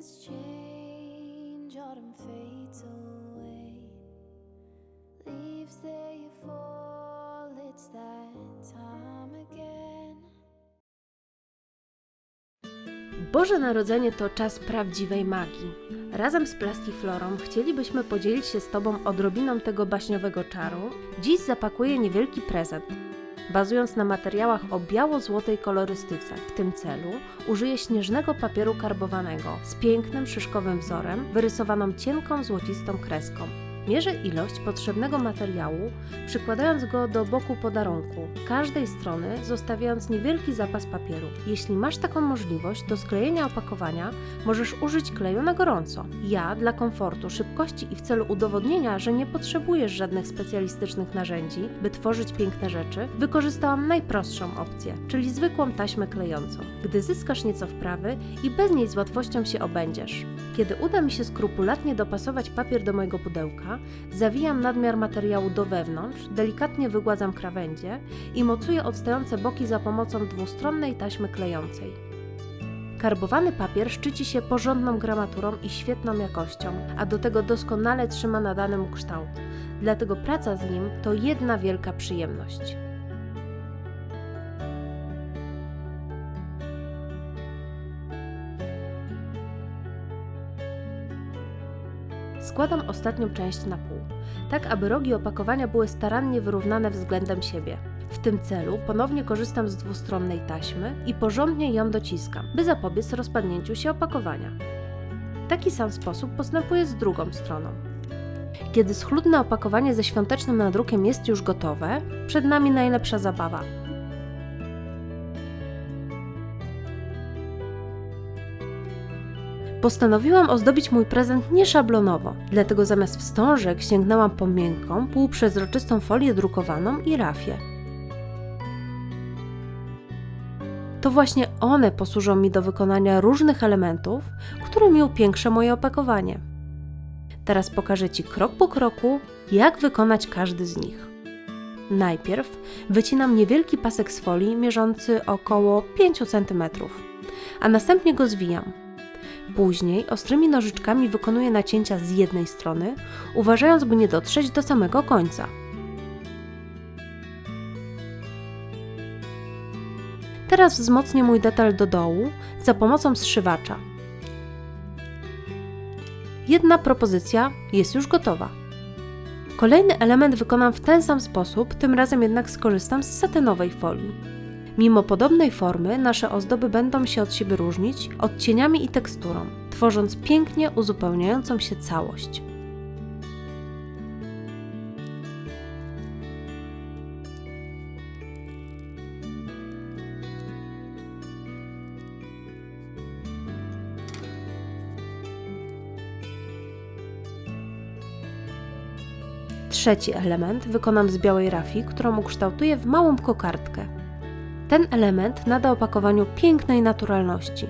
Change. Boże Narodzenie to czas prawdziwej magii. Razem z Plastiflorą chcielibyśmy podzielić się z Tobą odrobiną tego baśniowego czaru. Dziś zapakuję niewielki prezent. Bazując na materiałach o biało-złotej kolorystyce, w tym celu użyję śnieżnego papieru karbowanego z pięknym szyszkowym wzorem, wyrysowaną cienką złocistą kreską. Mierzę ilość potrzebnego materiału, przykładając go do boku podarunku, każdej strony zostawiając niewielki zapas papieru. Jeśli masz taką możliwość do sklejenia opakowania, możesz użyć kleju na gorąco. Ja, dla komfortu, szybkości i w celu udowodnienia, że nie potrzebujesz żadnych specjalistycznych narzędzi, by tworzyć piękne rzeczy, wykorzystałam najprostszą opcję, czyli zwykłą taśmę klejącą. Gdy zyskasz nieco wprawy i bez niej z łatwością się obędziesz. Kiedy uda mi się skrupulatnie dopasować papier do mojego pudełka, zawijam nadmiar materiału do wewnątrz, delikatnie wygładzam krawędzie i mocuję odstające boki za pomocą dwustronnej taśmy klejącej. Karbowany papier szczyci się porządną gramaturą i świetną jakością, a do tego doskonale trzyma nadany mu kształt. Dlatego praca z nim to jedna wielka przyjemność. Składam ostatnią część na pół, tak aby rogi opakowania były starannie wyrównane względem siebie. W tym celu ponownie korzystam z dwustronnej taśmy i porządnie ją dociskam, by zapobiec rozpadnięciu się opakowania. W taki sam sposób postępuję z drugą stroną. Kiedy schludne opakowanie ze świątecznym nadrukiem jest już gotowe, przed nami najlepsza zabawa. Postanowiłam ozdobić mój prezent nieszablonowo, dlatego zamiast wstążek sięgnęłam po miękką, półprzezroczystą folię drukowaną i rafię. To właśnie one posłużą mi do wykonania różnych elementów, którymi upiększę moje opakowanie. Teraz pokażę Ci krok po kroku, jak wykonać każdy z nich. Najpierw wycinam niewielki pasek z folii mierzący około 5 cm, a następnie go zwijam. Później ostrymi nożyczkami wykonuję nacięcia z jednej strony, uważając, by nie dotrzeć do samego końca. Teraz wzmocnię mój detal do dołu za pomocą zszywacza. Jedna propozycja jest już gotowa. Kolejny element wykonam w ten sam sposób, tym razem jednak skorzystam z satynowej folii. Mimo podobnej formy, nasze ozdoby będą się od siebie różnić odcieniami i teksturą, tworząc pięknie uzupełniającą się całość. Trzeci element wykonam z białej rafii, którą ukształtuję w małą kokardkę. Ten element nada opakowaniu pięknej naturalności.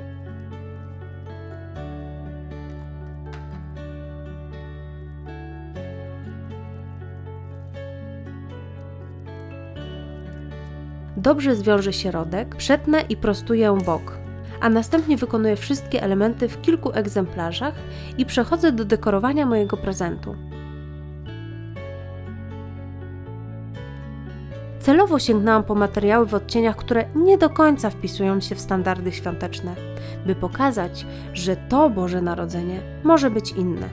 Dobrze zwiążę środek, przetnę i prostuję bok, a następnie wykonuję wszystkie elementy w kilku egzemplarzach i przechodzę do dekorowania mojego prezentu. Celowo sięgnęłam po materiały w odcieniach, które nie do końca wpisują się w standardy świąteczne, by pokazać, że to Boże Narodzenie może być inne.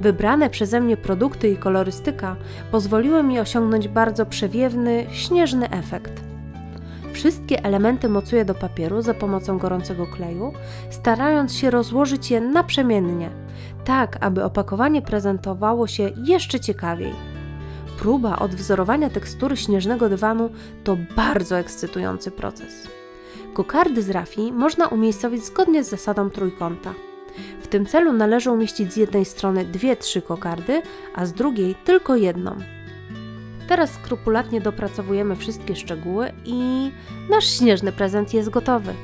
Wybrane przeze mnie produkty i kolorystyka pozwoliły mi osiągnąć bardzo przewiewny, śnieżny efekt. Wszystkie elementy mocuję do papieru za pomocą gorącego kleju, starając się rozłożyć je naprzemiennie, tak aby opakowanie prezentowało się jeszcze ciekawiej. Próba odwzorowania tekstury śnieżnego dywanu to bardzo ekscytujący proces. Kokardy z rafii można umiejscowić zgodnie z zasadą trójkąta. W tym celu należy umieścić z jednej strony dwie, trzy kokardy, a z drugiej tylko jedną. Teraz skrupulatnie dopracowujemy wszystkie szczegóły i nasz śnieżny prezent jest gotowy.